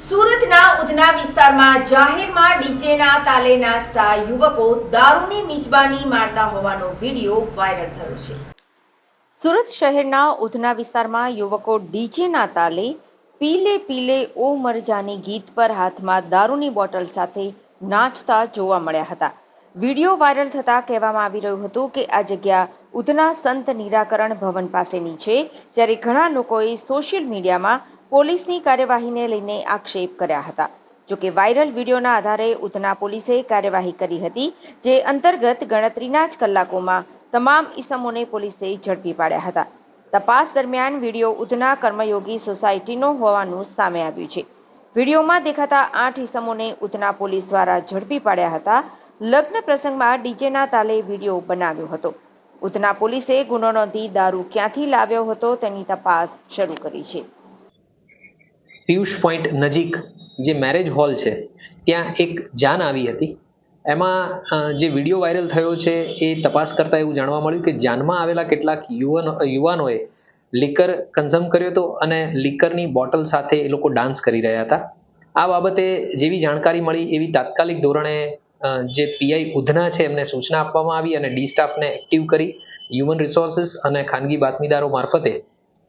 સુરતના ઉધના વિસ્તારમાં જાહેરમાં ડીજેના તાલે નાચતા યુવકો દારૂની મિજબાની મારતા હોવાનો વીડિયો વાયરલ થયો છે. સુરત શહેરના ઉધના વિસ્તારમાં યુવકો ડીજેના તાલે પીલે પીલે ઓ મરજાની ગીત પર હાથમાં દારૂની બોટલ સાથે નાચતા જોવા મળ્યા હતા. વીડિયો વાયરલ થતાં કહેવામાં આવી રહ્યું હતું કે આ જગ્યા ઉધના સંત નિરાકરણ ભવન પાસેની છે, જ્યારે ઘણા લોકોએ સોશિયલ મીડિયામાં પોલીસની કાર્યવાહીને લઈને આક્ષેપ કર્યા હતા. જોકે વાયરલ વિડીયોના આધારે ઉધના પોલીસે કાર્યવાહી કરી હતી, જે અંતર્ગત ગણતરીના જ કલાકોમાં તમામ ઈસમોને પોલીસે ઝડપી પાડ્યા હતા. તપાસ દરમિયાન વીડિયો ઉધના કર્મયોગી સોસાયટીનો હોવાનું સામે આવ્યું છે. વિડીયોમાં દેખાતા આઠ ઈસમોને ઉધના પોલીસ દ્વારા ઝડપી પાડ્યા હતા. લગ્ન પ્રસંગમાં ડીજેના તાલે વીડિયો બનાવ્યો હતો. ઉધના પોલીસે ગુનો નોંધી દારૂ ક્યાંથી લાવ્યો હતો તેની તપાસ શરૂ કરી છે. પિયુષ પોઈન્ટ નજીક જે મેરેજ હોલ છે, ત્યાં એક જાન આવી હતી. એમાં જે વીડિયો વાયરલ થયો છે એ તપાસ કરતાં એવું જાણવા મળ્યું કે જાનમાં આવેલા કેટલાક યુવાનો, યુવાનોએ લિકર કન્ઝમ કર્યો હતો અને લિકરની બોટલ સાથે એ લોકો ડાન્સ કરી રહ્યા હતા. આ બાબતે જેવી જાણકારી મળી એવી તાત્કાલિક ધોરણે જે પીઆઈ ઉધના છે, એમને સૂચના આપવામાં આવી અને ડી સ્ટાફને એક્ટિવ કરી હ્યુમન રિસોર્સિસ અને ખાનગી બાતમીદારો મારફતે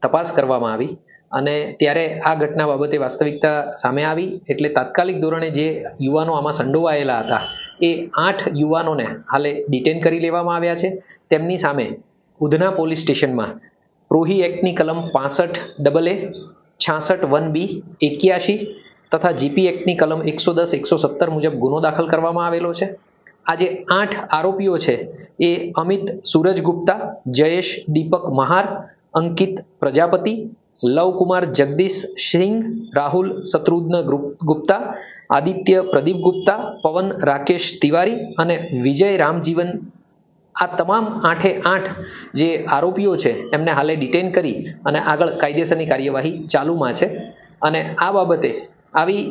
તપાસ કરવામાં આવી. અને ત્યારે આ ઘટના બાબતે વાસ્તવિકતા સામે આવી. એટલે તાત્કાલિક ધોરણે જે યુવાનો આમાં સંડોવાયેલા હતા, એ આઠ યુવાનોને હાલે ડિટેન કરી લેવામાં આવ્યા છે. તેમની સામે ઉધના પોલીસ સ્ટેશનમાં પ્રોહી એક્ટની કલમ પાસઠ ડબલ એ, છાસઠ વન બી, એક્યાશી તથા જીપી એક્ટની કલમ એકસો દસ, એકસો સત્તર મુજબ ગુનો દાખલ કરવામાં આવેલો છે. આ જે આઠ આરોપીઓ છે, એ અમિત સૂરજ ગુપ્તા, જયેશ દીપક મહાર, અંકિત પ્રજાપતિ, લવકુમાર જગદીશ સિંહ રાહુલ શત્રુઘ્ન ગુપ્તા, આદિત્ય પ્રદીપ ગુપ્તા, પવન રાકેશ તિવારી અને વિજય રામજીવન. આ તમામ આઠે આઠ જે આરોપીઓ છે, એમને હાલે ડિટેન કરી અને આગળ કાયદેસરની કાર્યવાહી ચાલુમાં છે. અને આ બાબતે આવી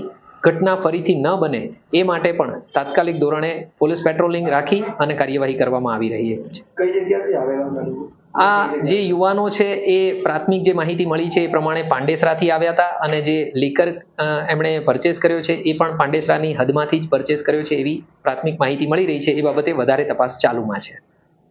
ઘટના ફરીથી ન બને એ માટે પણ તાત્કાલિક ધોરણે પોલીસ પેટ્રોલિંગ રાખી અને કાર્યવાહી કરવામાં આવી રહી છે? આ જે યુવાનો છે એ પ્રાથમિક જે માહિતી મળી છે એ પ્રમાણે પાંડેસરાથી આવ્યા હતા અને જે લીકર એમણે પરચેસ કર્યો છે એ પણ પાંડેસરાની હદમાંથી જ પરચેસ કર્યો છે એવી પ્રાથમિક માહિતી મળી રહી છે એ બાબતે વધારે તપાસ ચાલુમાં છે